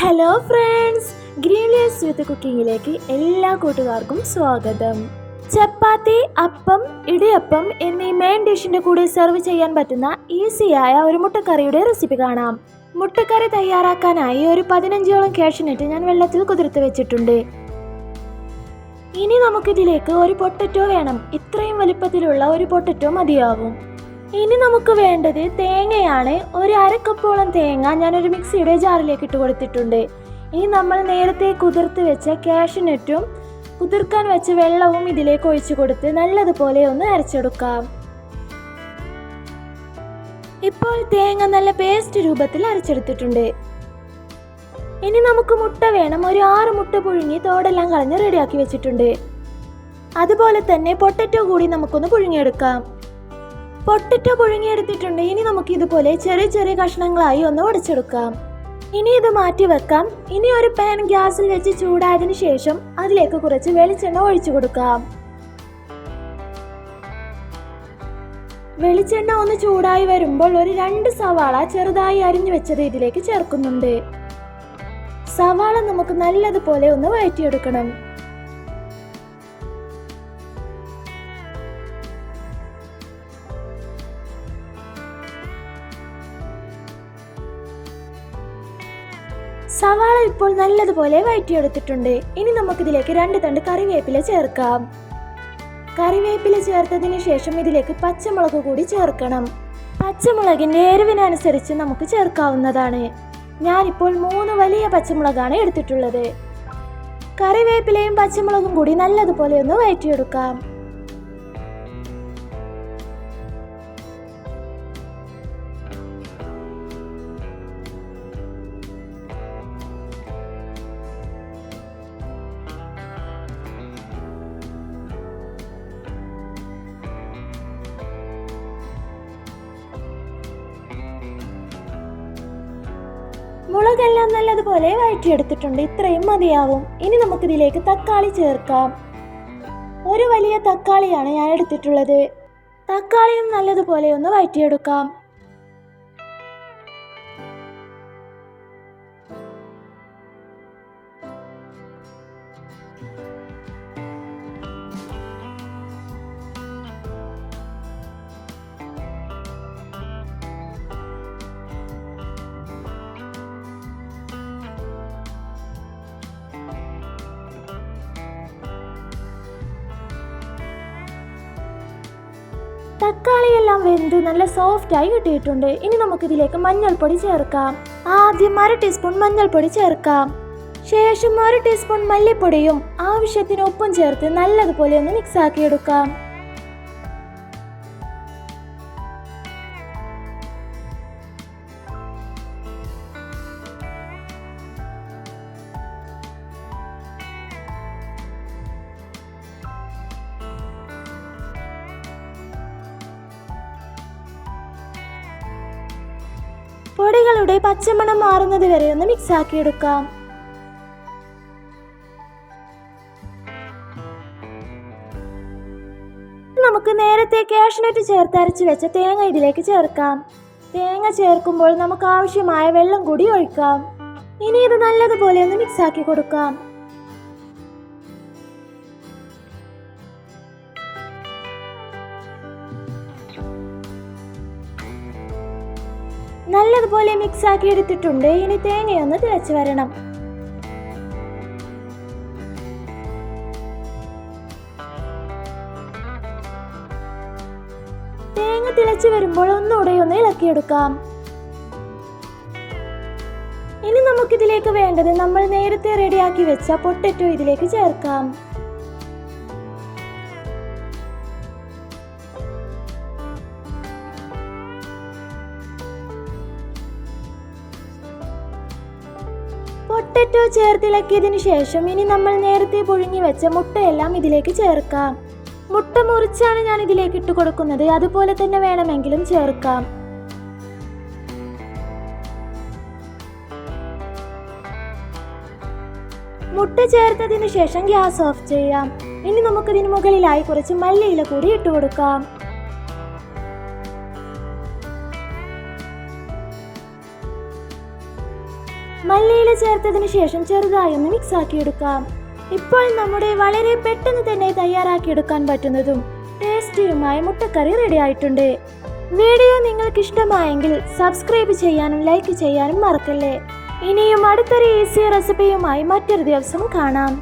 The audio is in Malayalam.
Hello friends Green Leaves with കുക്കിങ്ങിലേക്ക് എല്ലാ കൂട്ടുകാർക്കും സ്വാഗതം. ചപ്പാത്തി അപ്പം ഇടിയപ്പം എന്നീ മെയിൻ ഡിഷിന്റെ കൂടെ സെർവ് ചെയ്യാൻ പറ്റുന്ന ഈസിയായ ഒരു മുട്ടക്കറിയുടെ റെസിപ്പി കാണാം. മുട്ടക്കറി തയ്യാറാക്കാനായി ഒരു പതിനഞ്ചോളം കാഷ്യൂനട്ട് ഞാൻ വെള്ളത്തിൽ കുതിർത്ത് വെച്ചിട്ടുണ്ട്. ഇനി നമുക്കിതിലേക്ക് ഒരു പൊട്ടറ്റോ വേണം. ഇത്രയും വലുപ്പത്തിലുള്ള ഒരു പൊട്ടറ്റോ മതിയാവും. ഇനി നമുക്ക് വേണ്ടത് തേങ്ങയാണ്. ഒരു അരക്കപ്പോളം തേങ്ങ ഞാനൊരു മിക്സിയുടെ ജാറിലേക്ക് ഇട്ട് കൊടുത്തിട്ടുണ്ട്. ഇനി നമ്മൾ നേരത്തെ കുതിർത്ത് വെച്ച കാഷ്യൂനട്ടും കുതിർക്കാൻ വെച്ച വെള്ളവും ഇതിലേക്ക് ഒഴിച്ചു കൊടുത്ത് നല്ലതുപോലെ ഒന്ന് അരച്ചെടുക്കാം. ഇപ്പോൾ തേങ്ങ നല്ല പേസ്റ്റ് രൂപത്തിൽ അരച്ചെടുത്തിട്ടുണ്ട്. ഇനി നമുക്ക് മുട്ട വേണം. ഒരു ആറ് മുട്ട പുഴുങ്ങി തോടെല്ലാം കളഞ്ഞ് റെഡിയാക്കി വെച്ചിട്ടുണ്ട്. അതുപോലെ തന്നെ പൊട്ടറ്റോ കൂടി നമുക്കൊന്ന് പുഴുങ്ങിയെടുക്കാം. പൊട്ടറ്റോ പുഴുങ്ങിയെടുത്തിട്ടുണ്ട്. ഇനി നമുക്ക് ഇതുപോലെ ചെറിയ ചെറിയ കഷ്ണങ്ങളായി ഒന്ന് ഉടച്ചെടുക്കാം ഇനി ഇത് മാറ്റി വെക്കാം. ഇനി ഒരു പാൻ ഗ്യാസിൽ വെച്ച് ചൂടായതിനു ശേഷം അതിലേക്ക് കുറച്ച് വെളിച്ചെണ്ണ ഒഴിച്ചു കൊടുക്കാം. വെളിച്ചെണ്ണ ഒന്ന് ചൂടായി വരുമ്പോൾ ഒരു രണ്ട് സവാള ചെറുതായി അരിഞ്ഞു വെച്ചത് ഇതിലേക്ക് ചേർക്കുന്നുണ്ട്. സവാള നമുക്ക് നല്ലതുപോലെ ഒന്ന് വഴറ്റിയെടുക്കണം. സവാള ഇപ്പോൾ നല്ലതുപോലെ വഴറ്റിയെടുത്തിട്ടുണ്ട് ഇനി നമുക്കിതിലേക്ക് രണ്ട് തണ്ട് കറിവേപ്പില ചേർക്കാം. കറിവേപ്പില ചേർത്തതിന് ശേഷം ഇതിലേക്ക് പച്ചമുളക് കൂടി ചേർക്കണം. പച്ചമുളകിന്റെ എരിവിനനുസരിച്ച് നമുക്ക് ചേർക്കാവുന്നതാണ്. ഞാനിപ്പോൾ മൂന്ന് വലിയ പച്ചമുളകാണ് എടുത്തിട്ടുള്ളത്. കറിവേപ്പിലയും പച്ചമുളകും കൂടി നല്ലതുപോലെ ഒന്ന് വഴറ്റിയെടുക്കാം മുളകെല്ലാം നല്ലതുപോലെ വഴറ്റിയെടുത്തിട്ടുണ്ട്. ഇത്രയും മതിയാവും. ഇനി നമുക്കിതിലേക്ക് തക്കാളി ചേർക്കാം. ഒരു വലിയ തക്കാളിയാണ് ഞാൻ എടുത്തിട്ടുള്ളത്. തക്കാളിയും നല്ലതുപോലെ ഒന്ന് വഴറ്റിയെടുക്കാം. തക്കാളിയെല്ലാം വെന്ത് നല്ല സോഫ്റ്റായി കിട്ടിയിട്ടുണ്ട്. ഇനി നമുക്കിതിലേക്ക് മഞ്ഞൾപ്പൊടി ചേർക്കാം. ആദ്യം അര ടീസ്പൂൺ മഞ്ഞൾപ്പൊടി ചേർക്കാം. ശേഷം ഒരു ടീസ്പൂൺ മല്ലിപ്പൊടിയും ആവശ്യത്തിന് ഉപ്പും ചേർത്ത് നല്ലതുപോലെ ഒന്ന് മിക്സ് പൊടികളുടെ പച്ചമണം മാറുന്നത് വരെ ഒന്ന് മിക്സ് ആക്കി എടുക്കാം നമുക്ക് നേരത്തെ കാഷ്നട്ട് ചേർത്ത് അരച്ച് വെച്ച തേങ്ങ ഇതിലേക്ക് ചേർക്കാം. തേങ്ങ ചേർക്കുമ്പോൾ നമുക്ക് ആവശ്യമായ വെള്ളം കൂടി ഒഴിക്കാം. ഇനി ഇത് നല്ലതുപോലെ ഒന്ന് മിക്സ് ആക്കി കൊടുക്കാം. നല്ലതുപോലെ മിക്സ് ആക്കി എടുത്തിട്ടുണ്ട് ഇനി തേങ്ങയൊന്ന് തിളച്ചു വരണം. തേങ്ങ തിളച്ചു വരുമ്പോൾ ഒന്നുകൂടെ ഒന്ന് ഇളക്കിയെടുക്കാം. ഇനി നമുക്കിതിലേക്ക് വേണ്ടത് നമ്മൾ നേരത്തെ റെഡിയാക്കി വെച്ച പൊട്ടറ്റോ ഇതിലേക്ക് ചേർക്കാം. പൊട്ടറ്റോ ചേർത്തിളക്കിയതിനു ശേഷം ഇനി നമ്മൾ നേരത്തെ പുഴുങ്ങി വെച്ച മുട്ടയെല്ലാം ഇതിലേക്ക് ചേർക്കാം. മുട്ട മുറിച്ചാണ് ഞാൻ ഇതിലേക്ക് ഇട്ട് കൊടുക്കുന്നത്. അതുപോലെ തന്നെ വേണമെങ്കിലും ചേർക്കാം. മുട്ട ചേർത്തതിനു ശേഷം ഗ്യാസ് ഓഫ് ചെയ്യാം. ഇനി നമുക്കിതിന് മുകളിലായി കുറച്ച് മല്ലിയില കൂടി ഇട്ട് കൊടുക്കാം. മല്ലിയില ചേർത്തതിന് ശേഷം ചെറുതായി ഒന്ന് മിക്സ് ആക്കി എടുക്കാം ഇപ്പോൾ നമ്മുടെ വളരെ പെട്ടെന്ന് തന്നെ തയ്യാറാക്കി എടുക്കാൻ പറ്റുന്നതും ടേസ്റ്റിയുമായ മുട്ടക്കറി റെഡി ആയിട്ടുണ്ട്. വീഡിയോ നിങ്ങൾക്ക് ഇഷ്ടമായെങ്കിൽ സബ്സ്ക്രൈബ് ചെയ്യാനും ലൈക്ക് ചെയ്യാനും മറക്കല്ലേ. ഇനിയും അടുത്തൊരു ഈസി റെസിപ്പിയുമായി മറ്റൊരു ദിവസം കാണാം.